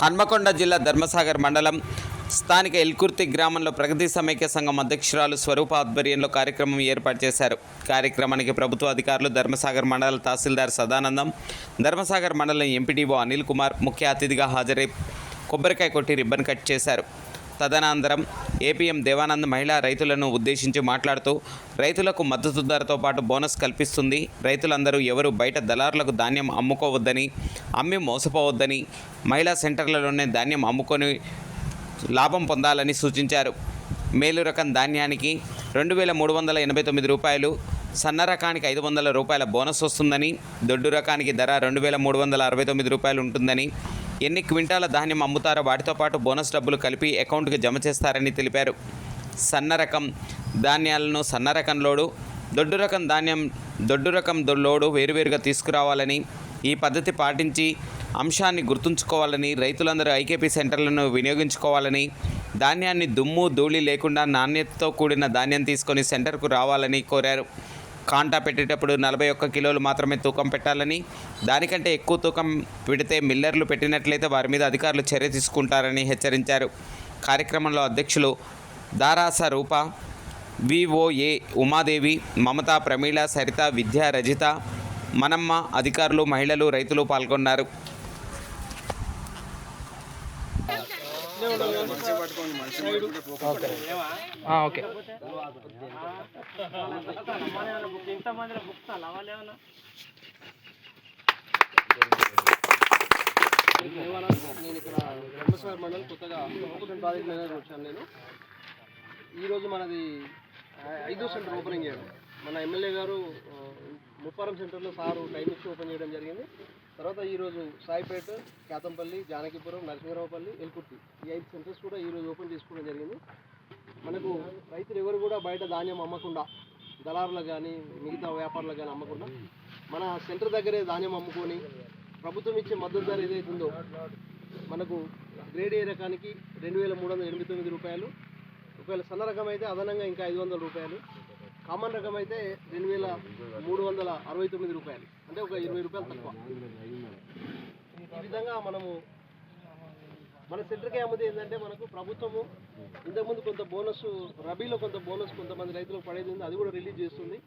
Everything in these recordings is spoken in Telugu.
హన్మకొండ జిల్లా ధర్మసాగర్ మండలం స్థానిక ఎల్కుర్తి గ్రామంలో ప్రగతి సమైక్య సంఘం అధ్యక్షురాలు స్వరూప ఆధ్వర్యంలో కార్యక్రమం ఏర్పాటు చేశారు. కార్యక్రమానికి ప్రభుత్వ అధికారులు ధర్మసాగర్ మండల తహసీల్దార్ సదానందం ధర్మసాగర్ మండలం ఎంపీడీఓ అనిల్ కుమార్ ముఖ్య అతిథిగా హాజరై కొబ్బరికాయ కొట్టి రిబ్బన్ కట్ చేశారు. తదనంతరం ఏపీఎం దేవానంద్ మహిళా రైతులను ఉద్దేశించి మాట్లాడుతూ రైతులకు మద్దతు ధరతో పాటు బోనస్ కల్పిస్తుంది. రైతులందరూ ఎవరు బయట దళారులకు ధాన్యం అమ్ముకోవద్దని అమ్మి మోసపోవద్దని మహిళా సెంటర్లలోనే ధాన్యం అమ్ముకొని లాభం పొందాలని సూచించారు. మేలు రకం ధాన్యానికి రెండు వేల మూడు వందల ఎనభై తొమ్మిది రూపాయలు సన్న రకానికి ఐదు వందల రూపాయల బోనస్ వస్తుందని దొడ్డు రకానికి ధర రెండు వేల మూడు వందల అరవై తొమ్మిది రూపాయలు ఉంటుందని ఎన్ని క్వింటాల ధాన్యం అమ్ముతారో వాటితో పాటు బోనస్ డబ్బులు కలిపి అకౌంట్కి జమ చేస్తారని తెలిపారు. సన్న రకం ధాన్యాలను సన్న రకం లోడు దొడ్డు రకం ధాన్యం దొడ్డు రకం దొ- లోడు వేరువేరుగా తీసుకురావాలని ఈ పద్ధతి పాటించి అంశాన్ని గుర్తుంచుకోవాలని రైతులందరూ ఐకేపీ సెంటర్లను వినియోగించుకోవాలని ధాన్యాన్ని దుమ్ము ధూళి లేకుండా నాణ్యతతో కూడిన ధాన్యం తీసుకొని సెంటర్కు రావాలని కోరారు. కాంటా పెట్టేటప్పుడు నలభై ఒక్క కిలోలు మాత్రమే తూకం పెట్టాలని దానికంటే ఎక్కువ తూకం పెడితే మిల్లర్లు పెట్టినట్లయితే వారి మీద అధికారులు చర్య తీసుకుంటారని హెచ్చరించారు. కార్యక్రమంలో అధ్యక్షులు దారాస రూప విఓఏ ఉమాదేవి మమత ప్రమీళ సరిత విద్య రజిత మనమ్మ అధికారులు మహిళలు రైతులు పాల్గొన్నారు. ఓకే నేను ఇక్కడ బ్రహ్మస్వామి మండలం కొత్తగా ఓపెన్ ప్రాజెక్ట్ మేనేజర్ వచ్చాను నేను ఈరోజు మనది ఐదో సెంటర్ ఓపెనింగ్ చేయడం. మన ఎమ్మెల్యే గారు ముప్పారం సెంటర్లో సారు టైం ఇచ్చి ఓపెన్ చేయడం జరిగింది. తర్వాత ఈరోజు సాయిపేట కేతంపల్లి జానకిపురం నరసింహరావుపల్లి ఎల్కుర్తి ఈ ఐదు సెంటర్స్ కూడా ఈరోజు ఓపెన్ చేసుకోవడం జరిగింది. మనకు రైతులు ఎవరు కూడా బయట ధాన్యం అమ్మకుండా దళారులకు కానీ మిగతా వ్యాపారులకు కానీ అమ్మకుండా మన సెంటర్ దగ్గరే ధాన్యం అమ్ముకొని ప్రభుత్వం ఇచ్చే మద్దతు ధర ఏదైతుందో ఉందో మనకు గ్రేడ్ ఏ రకానికి రెండు వేల మూడు వందల ఎనిమిది తొమ్మిది రూపాయలు ఒకవేళ సన్న రకం అయితే అదనంగా ఇంకా ఐదు వందల రూపాయలు కామన్ రకం అయితే రెండు వేల మూడు వందల అరవై తొమ్మిది రూపాయలు అంటే ఒక ఇరవై రూపాయలు తక్కువ. ఈ విధంగా మనము మన సెంటర్ అమ్మది ఏంటంటే మనకు ప్రభుత్వము ఇంతకుముందు కొంత బోనస్ రబీలో కొంత బోనస్ కొంతమంది రైతులకు పడేది ఉంది అది కూడా రిలీజ్ చేస్తుంది.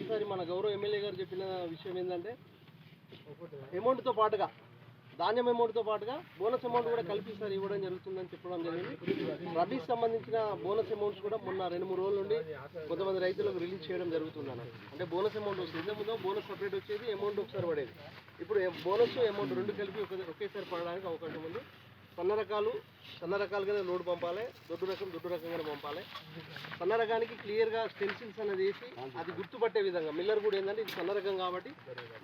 ఈసారి మన గౌరవ ఎమ్మెల్యే గారు చెప్పిన విషయం ఏంటంటే అమౌంట్తో పాటుగా ధాన్యం అమౌంట్తో పాటుగా బోనస్ అమౌంట్ కూడా కలిపి సార్ ఇవ్వడం జరుగుతుందని చెప్పడం జరిగింది. రబీకి సంబంధించిన బోనస్ అమౌంట్స్ కూడా మొన్న రెండు మూడు రోజుల నుండి కొంతమంది రైతులకు రిలీజ్ చేయడం జరుగుతుందన్న. అంటే బోనస్ అమౌంట్ వస్తుంది. ఇంతకుముందు బోనస్ సపరేట్ వచ్చేది అమౌంట్ ఒకసారి పడేది. ఇప్పుడు బోనస్ అమౌంట్ రెండు కలిపి ఒకేసారి పడడానికి అవకాశం ఉంది. సన్న రకాలు సన్న రకాలుగానే లోడ్ పంపాలి దొడ్డు రకం దొడ్డు రకంగానే పంపాలి. సన్న రకానికి క్లియర్గా స్టెన్సిల్స్ అనేది వేసి అది గుర్తుపట్టే విధంగా. మిల్లర్ కూడా ఏంటంటే ఇది సన్న రకం కాబట్టి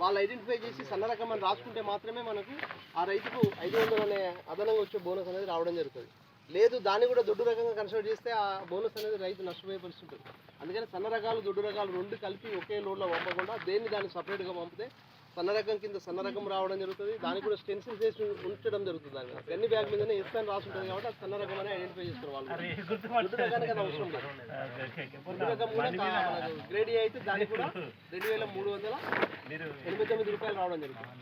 వాళ్ళు ఐడెంటిఫై చేసి సన్న రకం అని రాసుకుంటే మాత్రమే మనకు ఆ రైతుకు ఐదు వందలు అనే అదనంగా వచ్చే బోనస్ అనేది రావడం జరుగుతుంది. లేదు దాన్ని కూడా దొడ్డు రకంగా కన్సిడర్ చేస్తే ఆ బోనస్ అనేది రైతు నష్టపోయే పరిస్థితి ఉంటుంది అందుకని సన్న రకాలు దొడ్డు రకాలు రెండు కలిపి ఒకే లోడ్లో పంపకుండా దేన్ని దాన్ని సపరేట్గా పంపితే సన్న రకం కింద సన్న రకం రావడం జరుగుతుంది. దానికి కూడా స్టెన్సిల్ చేసి ఉంచడం జరుగుతుంది దాని. గన్ని బ్యాగ్ మీదనే ఎస్ అని రాసి ఉంటుంది కాబట్టి అది సన్న రకం అని ఐడెంటిఫై చేస్తారు వాళ్ళు. దొడ్డు రకానికి అది అవసరం లేదు. దొడ్డు రకం కూడా కా- మనకు గ్రేడ్ ఏ అయితే దానికి కూడా రెండు వేల మూడు వందల ఎనభై తొమ్మిది రూపాయలు రావడం జరుగుతుంది.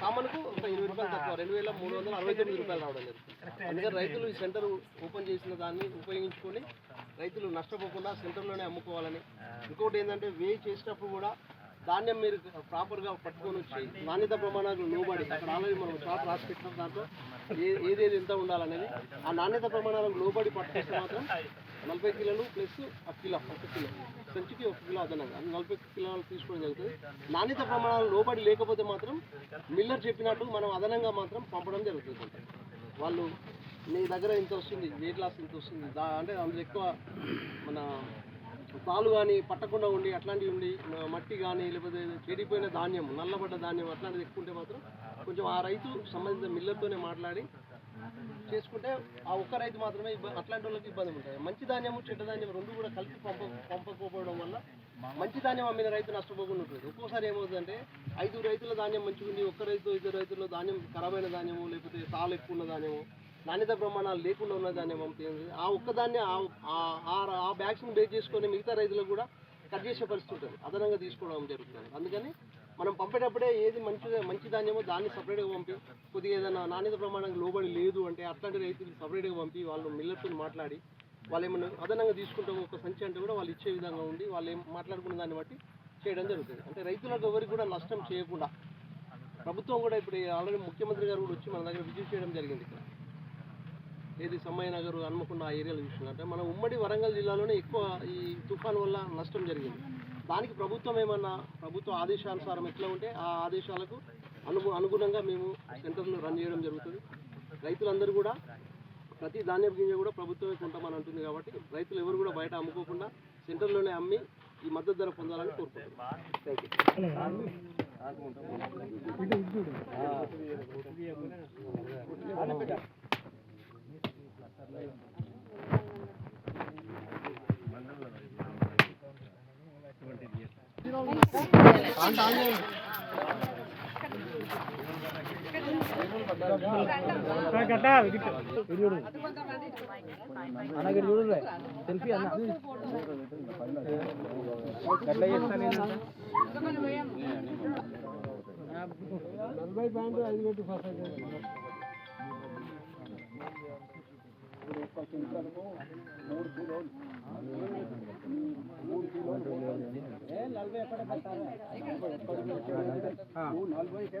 కామన్కు ఒక ఇరవై రూపాయలు తక్కువ రెండు వేల మూడు వందల అరవై తొమ్మిది రూపాయలు రావడం జరుగుతుంది. అందుకని రైతులు ఈ సెంటర్ ఓపెన్ చేసిన దాన్ని ఉపయోగించుకొని రైతులు నష్టపోకుండా సెంటర్లోనే అమ్ముకోవాలని. ఇంకోటి ఏంటంటే వే చేసేటప్పుడు కూడా ధాన్యం మీరు ప్రాపర్గా పట్టుకొని వచ్చి నాణ్యత ప్రమాణాలు లోబడి అక్కడ ఆల్రెడీ మనం షాప్ రాసి పెట్టిన దాంట్లో ఏ ఏదేది ఎంత ఉండాలనేది ఆ నాణ్యత ప్రమాణాలకు లోబడి పట్టుకొస్తే మాత్రం నలభై కిలోలు ప్లస్ ఒక కిలో ఒక కిలో సంచికి ఒక కిలో అదనంగా నలభై కిలోలు తీసుకోవడం జరుగుతుంది. నాణ్యత ప్రమాణాలు లోబడి లేకపోతే మాత్రం మిల్లర్ చెప్పినట్టు మనం అదనంగా మాత్రం పంపడం జరుగుతుంది. వాళ్ళు నీ దగ్గర ఇంత వస్తుంది వెయిట్ లాస్ ఇంత వస్తుంది దా అంటే అందులో ఎక్కువ మన పాలు కానీ పట్టకుండా ఉండి అట్లాంటివి ఉండి మట్టి కానీ లేకపోతే చెడిపోయిన ధాన్యం నల్లబడ్డ ధాన్యం అట్లాంటిది ఎక్కువ ఉంటే మాత్రం కొంచెం ఆ రైతు సంబంధిత మిల్లర్తోనే మాట్లాడి చేసుకుంటే ఆ ఒక్క రైతు మాత్రమే అట్లాంటి వాళ్ళకి ఇబ్బంది ఉంటుంది మంచి ధాన్యము చెడ్డ ధాన్యం రెండు కూడా కలిపి పంప పంపకపోవడం వల్ల మంచి ధాన్యం అమ్మిన రైతు నష్టపోకుండా ఉంటుంది. ఒక్కోసారి ఏమవుతుందంటే ఐదు రైతుల ధాన్యం మంచిగా ఉంది ఒక్క రైతు ఇద్దరు రైతుల్లో ధాన్యం ఖరాబైన ధాన్యము లేకపోతే తాలు ఎక్కువ ఉన్న ధాన్యము నాణ్యత ప్రమాణాలు లేకుండా ఉన్న దాన్ని పంపించింది ఆ ఒక్కదాన్ని ఆ- ఆ- బ్యాగ్స్ని బేస్ చేసుకొని మిగతా రైతులకు కూడా కట్ చేసే పరిస్థితి ఉంటుంది. అదనంగా తీసుకోవడం జరుగుతుంది. అందుకని మనం పంపేటప్పుడే ఏది మంచి మంచి ధాన్యమో దాన్ని సపరేట్గా పంపి కొద్దిగా ఏదైనా నాణ్యత ప్రమాణానికి లోబడి లేదు అంటే అట్లాంటి రైతులు సపరేట్గా పంపి వాళ్ళు మిల్లర్తో మాట్లాడి వాళ్ళు ఏమన్నా అదనంగా తీసుకుంటాం ఒక సంచి అంటే కూడా వాళ్ళు ఇచ్చే విధంగా ఉండి వాళ్ళు ఏం మాట్లాడుకున్న దాన్ని బట్టి చేయడం జరుగుతుంది. అంటే రైతులకు ఎవరికి కూడా నష్టం చేయకుండా ప్రభుత్వం కూడా ఇప్పుడు ఆల్రెడీ ముఖ్యమంత్రి గారు కూడా వచ్చి మన దగ్గర విజిట్ చేయడం జరిగింది ఇక్కడ. ఏది సమ్మయ్య నగర్ అనుకున్న ఆ ఏరియాలో చూసినట్టే మన ఉమ్మడి వరంగల్ జిల్లాలోనే ఎక్కువ ఈ తుఫాన్ వల్ల నష్టం జరిగింది. దానికి ప్రభుత్వం ఏమన్నా ప్రభుత్వ ఆదేశానుసారం ఎట్లా ఉంటే ఆ ఆదేశాలకు అను అనుగుణంగా మేము సెంటర్లు రన్ చేయడం జరుగుతుంది. రైతులందరూ కూడా ప్రతి ధాన్యం గింజ కూడా ప్రభుత్వమే కొంటామని అంటుంది కాబట్టి రైతులు ఎవరు కూడా బయట అమ్ముకోకుండా సెంటర్లోనే అమ్మి ఈ మద్దతు ధర పొందాలని కోరుకుంటున్నాం. థ్యాంక్ యూ కట్టా చూడు అన్నగారు చూడు ఒక్క క్వింటల్కు మూడు కిలోలు నలభై ఎక్కడ నలభైకే